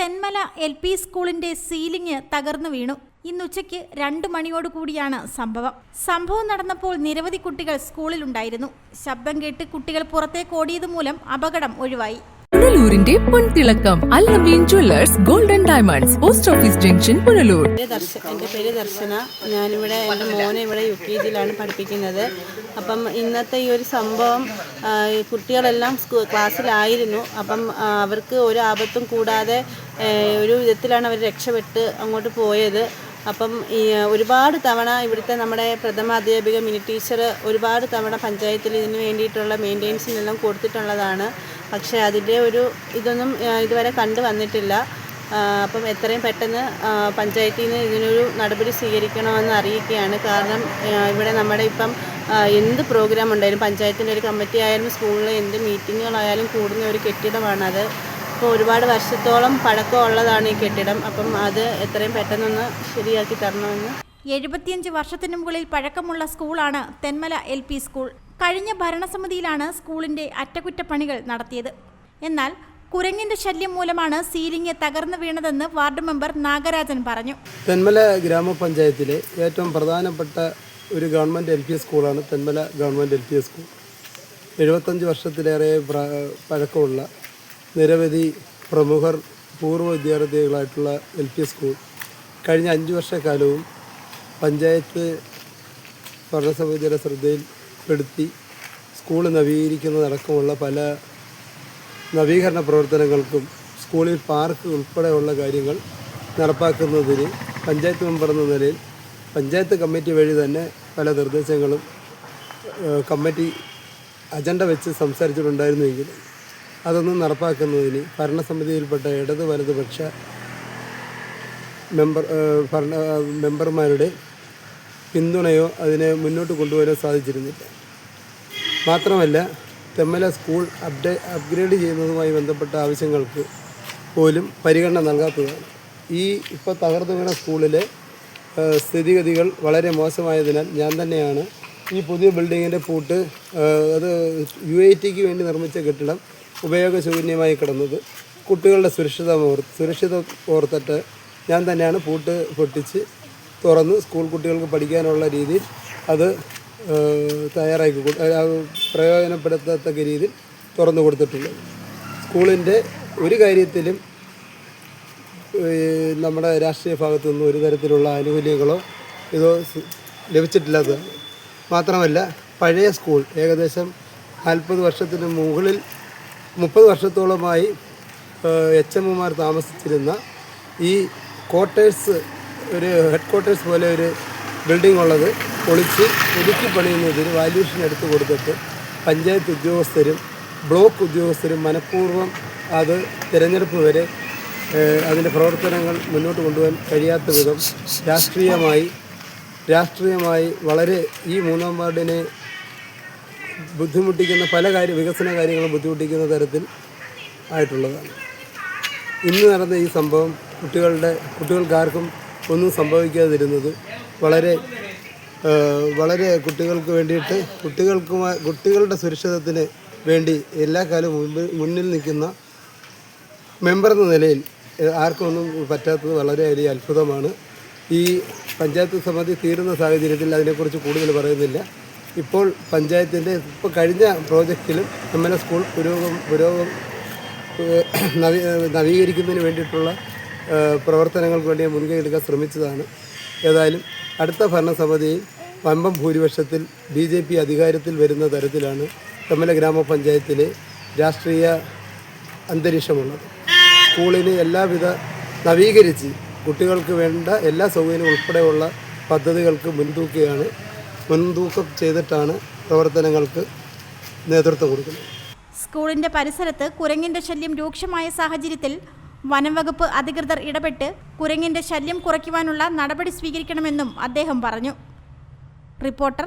Thenmala L P സ്കൂളിന്റെ ceiling തകർന്നു വീണു. ഇന്നുച്ചയ്ക്ക് രണ്ടു മണിയോടുകൂടിയാണ് സംഭവം. സംഭവം നടന്നപ്പോൾ നിരവധി കുട്ടികൾ സ്കൂളിലുണ്ടായിരുന്നു. ശബ്ദം കേട്ട് കുട്ടികൾ പുറത്തേക്ക് ഓടിയത് മൂലം അപകടം ഒഴിവായി. പുനലൂരിന്റെ പൊൻതിളക്കം Allameen jewellers golden diamonds post office junction Punalur. എന്റെ പേര് ദർശന. ഞാനിവിടെ എന്റെ മോനെ ഇവിടെ യു കെ ജിയിലാണ് പഠിപ്പിക്കുന്നത്. അപ്പം ഇന്നത്തെ ഈ ഒരു സംഭവം കുട്ടികളെല്ലാം ക്ലാസ്സിലായിരുന്നു. അപ്പം അവർക്ക് ഒരു ആപത്തും കൂടാതെ ഒരു വിധത്തിലാണ് അവർ രക്ഷപ്പെട്ട് അങ്ങോട്ട് പോയത്. അപ്പം ഈ ഒരുപാട് തവണ ഇവിടുത്തെ നമ്മുടെ പ്രഥമ അധ്യാപിക മിനി ടീച്ചർ ഒരുപാട് തവണ പഞ്ചായത്തിൽ ഇതിന് വേണ്ടിയിട്ടുള്ള മെയിന്റെനൻസിനെല്ലാം കൊടുത്തിട്ടുള്ളതാണ്. പക്ഷേ അതിന്റെ ഒരു ഇതൊന്നും ഇതുവരെ കണ്ടു വന്നിട്ടില്ല. അപ്പം എത്രയും പെട്ടെന്ന് പഞ്ചായത്തിൽ നിന്ന് ഇതിനൊരു നടപടി സ്വീകരിക്കണമെന്ന് അറിയിക്കുകയാണ്. കാരണം ഇവിടെ നമ്മുടെ ഇപ്പം എന്ത് പ്രോഗ്രാം ഉണ്ടായാലും പഞ്ചായത്തിന്റെ ഒരു കമ്മിറ്റി ആയാലും സ്കൂളിലെ എന്ത് മീറ്റിങ്ങുകളായാലും കൂടുന്ന ഒരു കെട്ടിടമാണത്. അപ്പോൾ ഒരുപാട് വർഷത്തോളം പഴക്കമുള്ളതാണ് ഈ കെട്ടിടം. അപ്പം അത് എത്രയും പെട്ടെന്നൊന്ന് ശരിയാക്കി തരണമെന്ന്. എഴുപത്തിയഞ്ച് വർഷത്തിനു മുകളിൽ പഴക്കമുള്ള സ്കൂളാണ് തെന്മല എൽ പി സ്കൂൾ. കഴിഞ്ഞ ഭരണസമിതിയിലാണ് സ്കൂളിന്റെ അറ്റകുറ്റപ്പണികൾ നടത്തിയത്. എന്നാൽ കുരങ്ങിന്റെ ശല്യം മൂലമാണ് സീലിംഗ് തകർന്നു വീണതെന്ന് വാർഡ് മെമ്പർ നാഗരാജൻ പറഞ്ഞു. തെന്മല ഗ്രാമപഞ്ചായത്തിലെ ഏറ്റവും പ്രധാനപ്പെട്ട ഒരു ഗവൺമെന്റ് എൽ പി സ്കൂളാണ് Thenmala government L P school. എഴുപത്തഞ്ച് വർഷത്തിലേറെ പഴക്കമുള്ള നിരവധി പ്രമുഖർ പൂർവ വിദ്യാർത്ഥികളായിട്ടുള്ള എൽ പി സ്കൂൾ. കഴിഞ്ഞ അഞ്ച് വർഷക്കാലവും പഞ്ചായത്ത് ഭരണസമിതിയുടെ ശ്രദ്ധയിൽപ്പെടുത്തി സ്കൂൾ നവീകരിക്കുന്നതടക്കമുള്ള പല നവീകരണ പ്രവർത്തനങ്ങൾക്കും സ്കൂളിൽ പാർക്ക് ഉൾപ്പെടെയുള്ള കാര്യങ്ങൾ നടപ്പാക്കുന്നതിന് പഞ്ചായത്ത് മെമ്പർ എന്ന നിലയിൽ പഞ്ചായത്ത് കമ്മിറ്റി വഴി തന്നെ പല നിർദ്ദേശങ്ങളും കമ്മിറ്റി അജണ്ട വെച്ച് സംസാരിച്ചിട്ടുണ്ടായിരുന്നുവെങ്കിലും അതൊന്നും നടപ്പാക്കുന്നതിന് ഭരണസമിതിയിൽപ്പെട്ട ഇടത് വലതുപക്ഷ മെമ്പർ ഭരണ മെമ്പർമാരുടെ പിന്തുണയോ അതിനെ മുന്നോട്ട് കൊണ്ടുപോകാനോ സാധിച്ചിരുന്നില്ല. മാത്രമല്ല തെമ്മല സ്കൂൾ അപ്ഡേ അപ്ഗ്രേഡ് ചെയ്യുന്നതുമായി ബന്ധപ്പെട്ട ആവശ്യങ്ങൾക്ക് പോലും പരിഗണന നൽകാത്തതാണ്. ഈ ഇപ്പോൾ തകർന്നു വീണ സ്കൂളിലെ സ്ഥിതിഗതികൾ വളരെ മോശമായതിനാൽ ഞാൻ തന്നെയാണ് ഈ പുതിയ ബിൽഡിങ്ങിന്റെ പൂട്ട് അത് യു ഐ ടിക്ക് വേണ്ടി നിർമ്മിച്ച കെട്ടിടം ഉപയോഗശൂന്യമായി കിടന്നത്. കുട്ടികളുടെ സുരക്ഷിത സുരക്ഷിത ഓർത്തിട്ട് ഞാൻ തന്നെയാണ് പൂട്ട് പൊട്ടിച്ച് തുറന്ന് സ്കൂൾ കുട്ടികൾക്ക് പഠിക്കാനുള്ള രീതിയിൽ അത് തയ്യാറാക്കി പ്രയോജനപ്പെടുത്തത്തക്ക രീതിയിൽ തുറന്നു കൊടുത്തിട്ടുണ്ട് സ്കൂളിന്റെ ഒരു കാര്യത്തിലും നമ്മുടെ രാഷ്ട്രീയ ഭാഗത്തു നിന്നും ഒരു തരത്തിലുള്ള ആനുകൂല്യങ്ങളോ ഇതോ ലഭിച്ചിട്ടില്ലാത്ത മാത്രമല്ല പഴയ സ്കൂൾ ഏകദേശം നാൽപ്പത് വർഷത്തിന് മുകളിൽ മുപ്പത് വർഷത്തോളമായി എച്ച് എമ്മുമാർ താമസിച്ചിരുന്ന ഈ ക്വാർട്ടേഴ്സ് ഒരു ഹെഡ് ക്വാർട്ടേഴ്സ് പോലെ ഒരു ബിൽഡിംഗ് ഉള്ളത് പൊളിച്ച് പുതുക്കി പണിയുന്നതിന് വാല്യൂഷൻ എടുത്തു കൊടുത്തിട്ട് പഞ്ചായത്ത് ഉദ്യോഗസ്ഥരും ബ്ലോക്ക് ഉദ്യോഗസ്ഥരും മനഃപൂർവം അത് തിരഞ്ഞെടുപ്പ് വരെ അതിന്റെ പ്രവർത്തനങ്ങൾ മുന്നോട്ട് കൊണ്ടുപോകാൻ കഴിയാത്ത വിധം രാഷ്ട്രീയമായി രാഷ്ട്രീയമായി വളരെ ഈ മൂന്നാം വാർഡിനെ ബുദ്ധിമുട്ടിക്കുന്ന പല കാര്യ വികസന കാര്യങ്ങളും ബുദ്ധിമുട്ടിക്കുന്ന തരത്തിൽ ആയിട്ടുള്ളതാണ് ഇന്ന് നടന്ന ഈ സംഭവം കുട്ടികളുടെ കുട്ടികൾക്കാർക്കും ഒന്നും സംഭവിക്കാതിരുന്നത് വളരെ വളരെ കുട്ടികൾക്ക് വേണ്ടിയിട്ട് കുട്ടികൾക്ക് കുട്ടികളുടെ സുരക്ഷിതത്തിന് വേണ്ടി എല്ലാ കാലവും മുമ്പ് മുന്നിൽ നിൽക്കുന്ന മെമ്പർ എന്ന നിലയിൽ ആർക്കൊന്നും പറ്റാത്തത് വളരെ വലിയ അത്ഭുതമാണ്. ഈ പഞ്ചായത്ത് സമിതി തീരുന്ന സാഹചര്യത്തിൽ അതിനെക്കുറിച്ച് കൂടുതൽ പറയുന്നില്ല. ഇപ്പോൾ പഞ്ചായത്തിന്റെ ഇപ്പോൾ കഴിഞ്ഞ പ്രോജക്റ്റിലും എം എൽ എ സ്കൂൾ പുരോഗം പുരോഗം നവീ നവീകരിക്കുന്നതിന് വേണ്ടിയിട്ടുള്ള പ്രവർത്തനങ്ങൾക്ക് വേണ്ടി മുൻകൈ എടുക്കാൻ ശ്രമിച്ചതാണ്. ഏതായാലും അടുത്ത ഭരണസമിതിയിൽ വമ്പം ഭൂരിപക്ഷത്തിൽ ബി ജെ പി അധികാരത്തിൽ വരുന്ന തരത്തിലാണ് തമ്മല ഗ്രാമപഞ്ചായത്തിലെ രാഷ്ട്രീയ അന്തരീക്ഷമുള്ളത്. സ്കൂളിന് എല്ലാവിധ നവീകരിച്ച് കുട്ടികൾക്ക് വേണ്ട എല്ലാ സൗകര്യങ്ങളും ഉൾപ്പെടെയുള്ള പദ്ധതികൾക്ക് മുൻതൂക്കിയാണ് മുൻതൂക്കം ചെയ്തിട്ടാണ് പ്രവർത്തനങ്ങൾക്ക് നേതൃത്വം കൊടുക്കുന്നത്. സ്കൂളിന്റെ പരിസരത്ത് കുരങ്ങിന്റെ ശല്യം രൂക്ഷമായ സാഹചര്യത്തിൽ വനംവകുപ്പ് അധികൃതർ ഇടപെട്ട് കുരങ്ങിന്റെ ശല്യം കുറയ്ക്കുവാനുള്ള നടപടി സ്വീകരിക്കണമെന്നും അദ്ദേഹം പറഞ്ഞു. റിപ്പോർട്ടർ